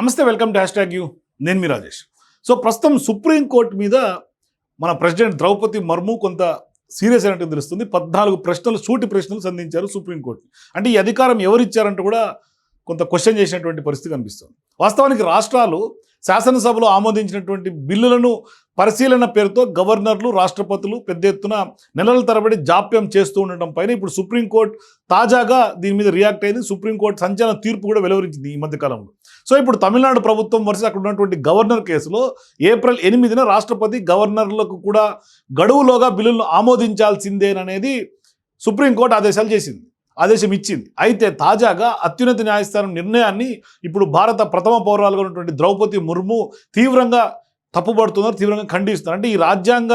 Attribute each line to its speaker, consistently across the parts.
Speaker 1: నమస్తే welcome to hash tag you. నేను మీ రాజేష్. సో ప్రస్తుతం సుప్రీంకోర్టు మీద మన ప్రెసిడెంట్ ద్రౌపది మర్ము కొంత సీరియస్ అయినట్టు తెలుస్తుంది. పద్నాలుగు ప్రశ్నలు సూటి ప్రశ్నలు సంధించారు సుప్రీంకోర్టు అంటే ఈ అధికారం ఎవరిచ్చారంటూ కూడా కొంత క్వశ్చన్ చేసినటువంటి పరిస్థితి కనిపిస్తుంది. వాస్తవానికి రాష్ట్రాలు శాసనసభలో ఆమోదించినటువంటి బిల్లులను పరిశీలన పేరుతో గవర్నర్లు రాష్ట్రపతులు పెద్ద ఎత్తున నెలల తరబడి జాప్యం చేస్తూ ఉండటం పైన ఇప్పుడు సుప్రీంకోర్టు తాజాగా దీని మీద రియాక్ట్ అయింది. సుప్రీంకోర్టు సంచలన తీర్పు కూడా వెలువరించింది ఈ మధ్య కాలంలో. సో ఇప్పుడు తమిళనాడు ప్రభుత్వం వరుస అక్కడ ఉన్నటువంటి గవర్నర్ కేసులో ఏప్రిల్ ఎనిమిదిన రాష్ట్రపతి గవర్నర్లకు కూడా గడువులోగా బిల్లులను ఆమోదించాల్సిందేననేది సుప్రీంకోర్టు ఆదేశాలు చేసింది ఆదేశం ఇచ్చింది. అయితే తాజాగా అత్యున్నత న్యాయస్థానం నిర్ణయాన్ని ఇప్పుడు భారత ప్రథమ పౌరాలుగా ఉన్నటువంటి ద్రౌపది ముర్ము తీవ్రంగా తప్పుపడుతున్నారు తీవ్రంగా ఖండిస్తున్నారు. అంటే ఈ రాజ్యాంగ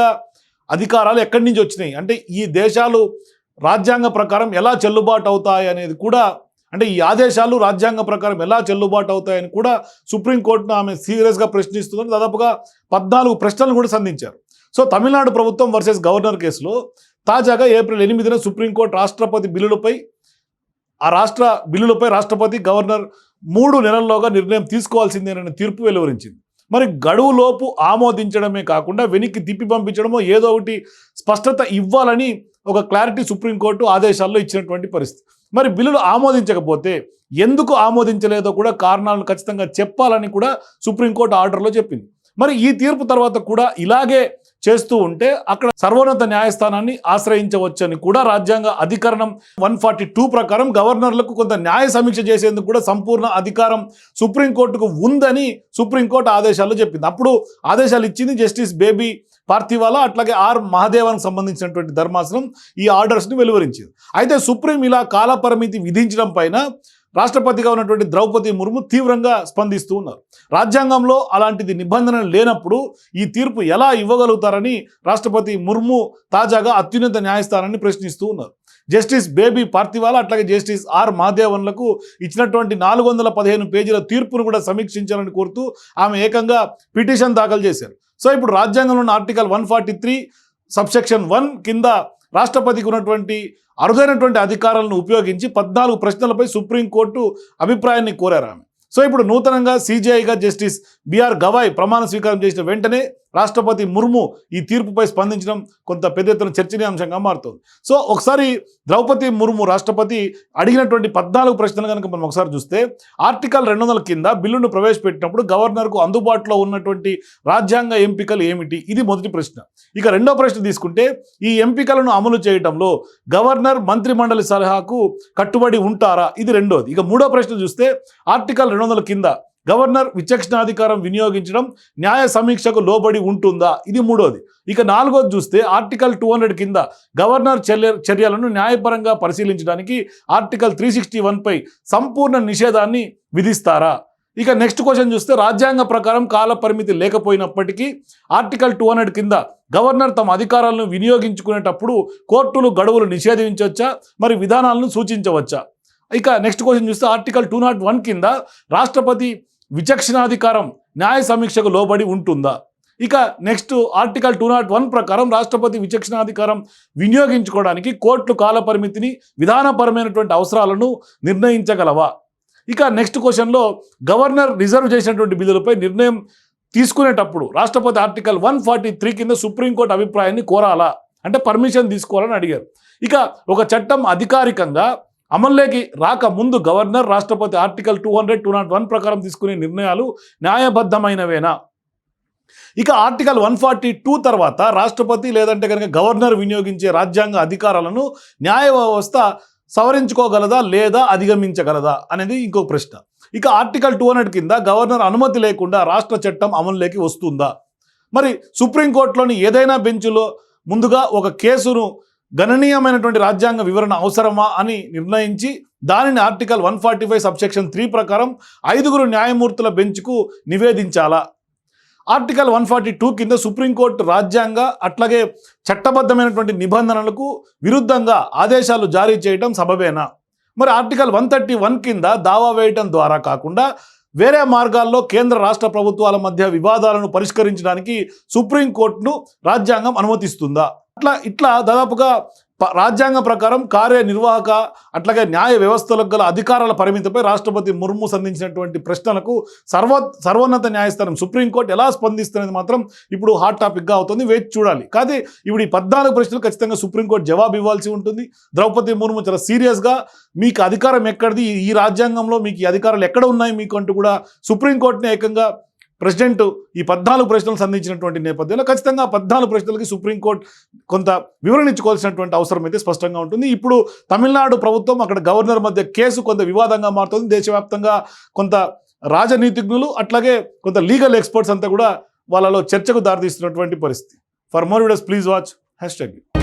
Speaker 1: అధికారాలు ఎక్కడి నుంచి వచ్చినాయి? అంటే ఈ దేశాలు రాజ్యాంగ ప్రకారం ఎలా చెల్లుబాటు అవుతాయి అనేది కూడా అంటే ఈ ఆదేశాలు రాజ్యాంగ ప్రకారం ఎలా చెల్లుబాటు అవుతాయని కూడా సుప్రీంకోర్టును ఆమె సీరియస్గా ప్రశ్నిస్తుందని దాదాపుగా పద్నాలుగు ప్రశ్నలు కూడా సంధించారు. సో తమిళనాడు ప్రభుత్వం వర్సెస్ గవర్నర్ కేసులో తాజాగా ఏప్రిల్ ఎనిమిదిన సుప్రీంకోర్టు రాష్ట్రపతి బిల్లులపై ఆ రాష్ట్ర బిల్లులపై రాష్ట్రపతి గవర్నర్ మూడు నెలల్లోగా నిర్ణయం తీసుకోవాల్సిందేనని తీర్పు వెలువరించింది. మరి గడువులోపు ఆమోదించడమే కాకుండా వెనక్కి తిప్పి పంపించడమో ఏదో ఒకటి స్పష్టత ఇవ్వాలని ఒక క్లారిటీ సుప్రీంకోర్టు ఆదేశాల్లో ఇచ్చినటువంటి పరిస్థితి. మరి బిల్లులు ఆమోదించకపోతే ఎందుకు ఆమోదించలేదో కూడా కారణాలను ఖచ్చితంగా చెప్పాలని కూడా సుప్రీంకోర్టు ఆర్డర్లో చెప్పింది. మరి ఈ తీర్పు తర్వాత కూడా ఇలాగే చేస్తూ ఉంటే అక్కడ సర్వోన్నత న్యాయస్థానాన్ని ఆశ్రయించవచ్చని కూడా రాజ్యాంగ అధికరణం వన్ ఫార్టీ టూ ప్రకారం గవర్నర్లకు కొంత న్యాయ సమీక్ష చేసేందుకు కూడా సంపూర్ణ అధికారం సుప్రీంకోర్టుకు ఉందని సుప్రీంకోర్టు ఆదేశాల్లో చెప్పింది. అప్పుడు ఆదేశాలు ఇచ్చింది జస్టిస్ బేబీ పార్థివాలా అట్లాగే ఆర్ మహాదేవానికి సంబంధించినటువంటి ధర్మాసనం ఈ ఆర్డర్స్ని వెలువరించింది. అయితే సుప్రీం ఇలా కాలపరిమితి విధించడం పైన రాష్ట్రపతిగా ఉన్నటువంటి ద్రౌపది ముర్ము తీవ్రంగా స్పందిస్తూ ఉన్నారు. రాజ్యాంగంలో అలాంటిది నిబంధన లేనప్పుడు ఈ తీర్పు ఎలా ఇవ్వగలుగుతారని రాష్ట్రపతి ముర్ము తాజాగా అత్యున్నత న్యాయస్థానాన్ని ప్రశ్నిస్తూ ఉన్నారు. జస్టిస్ బేబీ పార్థివాలా అట్లాగే జస్టిస్ ఆర్ మాదేవన్లకు ఇచ్చినటువంటి నాలుగు వందల పదిహేను పేజీల తీర్పును కూడా సమీక్షించాలని కోరుతూ ఆమె ఏకంగా పిటిషన్ దాఖలు చేశారు. సో ఇప్పుడు రాజ్యాంగంలో ఉన్న article one forty three subsection one కింద రాష్ట్రపతికి ఉన్నటువంటి అరుదైనటువంటి అధికారాలను ఉపయోగించి పద్నాలుగు ప్రశ్నలపై సుప్రీంకోర్టు అభిప్రాయాన్ని కోరారు ఆమె. సో ఇప్పుడు నూతనంగా సీజీఐగా జస్టిస్ బీఆర్ గవాయ్ ప్రమాణ స్వీకారం చేసిన వెంటనే రాష్ట్రపతి ముర్ము ఈ తీర్పుపై స్పందించడం కొంత పెద్ద ఎత్తున చర్చనీయాంశంగా మారుతుంది. సో ఒకసారి ద్రౌపది ముర్ము రాష్ట్రపతి అడిగినటువంటి పద్నాలుగు ప్రశ్నలు కనుక మనం ఒకసారి చూస్తే ఆర్టికల్ రెండు వందల కింద బిల్లును ప్రవేశపెట్టినప్పుడు గవర్నర్కు అందుబాటులో ఉన్నటువంటి రాజ్యాంగ ఎంపికలు ఏమిటి? ఇది మొదటి ప్రశ్న. ఇక రెండో ప్రశ్న తీసుకుంటే ఈ ఎంపికలను అమలు చేయడంలో గవర్నర్ మంత్రిమండలి సలహాకు కట్టుబడి ఉంటారా? ఇది రెండోది. ఇక మూడో ప్రశ్న చూస్తే ఆర్టికల్ రెండు వందల కింద గవర్నర్ విచక్షణాధికారం వినియోగించడం న్యాయ సమీక్షకు లోబడి ఉంటుందా? ఇది మూడోది. ఇక నాలుగోది చూస్తే ఆర్టికల్ టూ హండ్రెడ్ కింద గవర్నర్ చర్య చర్యలను న్యాయపరంగా పరిశీలించడానికి ఆర్టికల్ త్రీ సిక్స్టీ వన్పై సంపూర్ణ నిషేధాన్ని విధిస్తారా? ఇక నెక్స్ట్ క్వశ్చన్ చూస్తే రాజ్యాంగ ప్రకారం కాల పరిమితి లేకపోయినప్పటికీ ఆర్టికల్ టూ హండ్రెడ్ కింద గవర్నర్ తమ అధికారాలను వినియోగించుకునేటప్పుడు కోర్టులు గడువులు నిషేధించవచ్చా? మరి విధానాలను సూచించవచ్చా? ఇక నెక్స్ట్ క్వశ్చన్ చూస్తే ఆర్టికల్ టూ నాట్ వన్ కింద రాష్ట్రపతి విచక్షణాధికారం న్యాయ సమీక్షకు లోబడి ఉంటుందా? ఇక next article two nought one ప్రకారం రాష్ట్రపతి విచక్షణాధికారం వినియోగించుకోవడానికి కోర్టు కాల పరిమితిని విధానపరమైనటువంటి అవసరాలను నిర్ణయించగలవా? ఇక నెక్స్ట్ క్వశ్చన్లో గవర్నర్ రిజర్వ్ చేసినటువంటి బిల్లులపై నిర్ణయం తీసుకునేటప్పుడు రాష్ట్రపతి ఆర్టికల్ వన్ ఫార్టీ త్రీ కింద సుప్రీంకోర్టు అభిప్రాయాన్ని కోరాలా? అంటే పర్మిషన్ తీసుకోవాలని అడిగారు. ఇక ఒక చట్టం అధికారికంగా అమల్లోకి రాక ముందు గవర్నర్ రాష్ట్రపతి article two hundred two nought one ప్రకారం తీసుకునే నిర్ణయాలు న్యాయబద్ధమైనవేనా? ఇక ఆర్టికల్ వన్ ఫార్టీ టూ తర్వాత రాష్ట్రపతి లేదంటే కనుక గవర్నర్ వినియోగించే రాజ్యాంగ అధికారాలను న్యాయ వ్యవస్థ సవరించుకోగలదా లేదా అధిగమించగలదా అనేది ఇంకో ప్రశ్న. ఇక ఆర్టికల్ టూ హండ్రెడ్ కింద గవర్నర్ అనుమతి లేకుండా రాష్ట్ర చట్టం అమలులోకి వస్తుందా? మరి సుప్రీంకోర్టులోని ఏదైనా బెంచ్లో ముందుగా ఒక కేసును గణనీయమైనటువంటి రాజ్యాంగ వివరణ అవసరమా అని నిర్ణయించి దానిని article one forty five subsection three ప్రకారం ఐదుగురు న్యాయమూర్తుల బెంచ్కు నివేదించాలా? ఆర్టికల్ వన్ ఫార్టీ టూ కింద సుప్రీంకోర్టు రాజ్యాంగ అట్లాగే చట్టబద్ధమైనటువంటి నిబంధనలకు విరుద్ధంగా ఆదేశాలు జారీ చేయడం సబబేనా? మరి ఆర్టికల్ వన్ థర్టీ వన్ కింద దావా వేయటం ద్వారా కాకుండా వేరే మార్గాల్లో కేంద్ర రాష్ట్ర ప్రభుత్వాల మధ్య వివాదాలను పరిష్కరించడానికి సుప్రీంకోర్టును రాజ్యాంగం అనుమతిస్తుందా? అట్లా ఇట్లా దాదాపుగా రాజ్యాంగం ప్రకారం కార్యనిర్వాహక అట్లాగే న్యాయ వ్యవస్థలకు గల అధికారాల పరిమితిపై రాష్ట్రపతి ముర్ము సంధించినటువంటి ప్రశ్నలకు సర్వ సర్వోన్నత న్యాయస్థానం సుప్రీంకోర్టు ఎలా స్పందిస్తున్నది మాత్రం ఇప్పుడు హాట్ టాపిక్గా అవుతుంది. వేచి చూడాలి. కానీ ఇప్పుడు ఈ పద్నాలుగు ప్రశ్నలు ఖచ్చితంగా సుప్రీంకోర్టు జవాబు ఇవ్వాల్సి ఉంటుంది. ద్రౌపది ముర్ము చాలా సీరియస్గా మీకు అధికారం ఎక్కడిది? ఈ రాజ్యాంగంలో మీకు ఈ అధికారాలు ఎక్కడ ఉన్నాయి మీకు అంటూ కూడా సుప్రీంకోర్టుని ఏకంగా ప్రెసిడెంట్ ఈ పద్నాలుగు ప్రశ్నలు సంధించినటువంటి నేపథ్యంలో ఖచ్చితంగా పద్నాలుగు ప్రశ్నలకి సుప్రీంకోర్టు కొంత వివరణ ఇచ్చుకోవాల్సినటువంటి అవసరం అయితే స్పష్టంగా ఉంటుంది. ఇప్పుడు తమిళనాడు ప్రభుత్వం అక్కడ గవర్నర్ మధ్య కేసు కొంత వివాదంగా మారుతుంది. దేశవ్యాప్తంగా కొంత రాజనీతిజ్ఞులు అట్లాగే కొంత లీగల్ ఎక్స్పర్ట్స్ అంతా కూడా వాళ్ళలో చర్చకు దారితీస్తున్నటువంటి పరిస్థితి. For more videos please watch hashtag